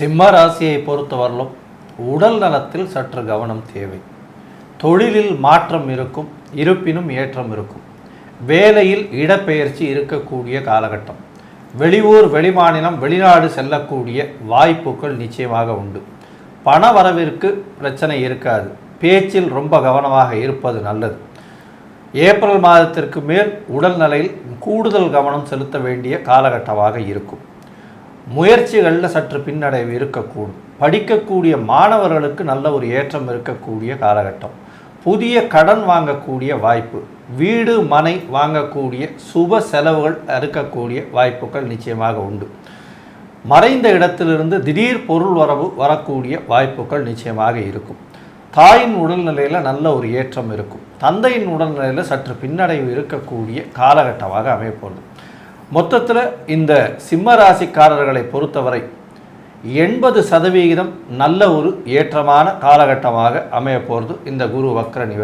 சிம்ம ராசியை பொறுத்தவரையிலும் உடல் நலத்தில் சற்று கவனம் தேவை. தொழிலில் மாற்றம் இருக்கும் இருப்பினும் ஏற்றம் இருக்கும். வேலையில் இடப்பெயர்ச்சி இருக்கக்கூடிய காலகட்டம். வெளியூர் வெளிமாநிலம் வெளிநாடு செல்லக்கூடிய வாய்ப்புகள் நிச்சயமாக உண்டு. பண வரவிற்கு பிரச்சனை இருக்காது. பேச்சில் ரொம்ப கவனமாக இருப்பது நல்லது. ஏப்ரல் மாதத்திற்கு மேல் உடல்நிலையில் கூடுதல் கவனம் செலுத்த வேண்டிய காலகட்டமாக இருக்கும். முயற்சிகளில் சற்று பின்னடைவு இருக்கக்கூடும். படிக்கக்கூடிய மாணவர்களுக்கு நல்ல ஒரு ஏற்றம் இருக்கக்கூடிய காலகட்டம். புதிய கடன் வாங்கக்கூடிய வாய்ப்பு வீடு மனை வாங்கக்கூடிய சுப செலவுகள் இருக்கக்கூடிய வாய்ப்புகள் நிச்சயமாக உண்டு. மறைந்த இடத்திலிருந்து திடீர் பொருள் வரவு வரக்கூடிய வாய்ப்புகள் நிச்சயமாக இருக்கும். தாயின் உடல்நிலையில் நல்ல ஒரு ஏற்றம் இருக்கும். தந்தையின் உடல்நிலையில் சற்று பின்னடைவு இருக்கக்கூடிய காலகட்டமாக அமையப்போகுது. மொத்தத்தில் இந்த சிம்ம ராசிக்காரர்களை பொறுத்தவரை எண்பது சதவிகிதம் நல்ல ஒரு ஏற்றமான காலகட்டமாக அமையப்போகிறது இந்த குரு வக்ர நிவர்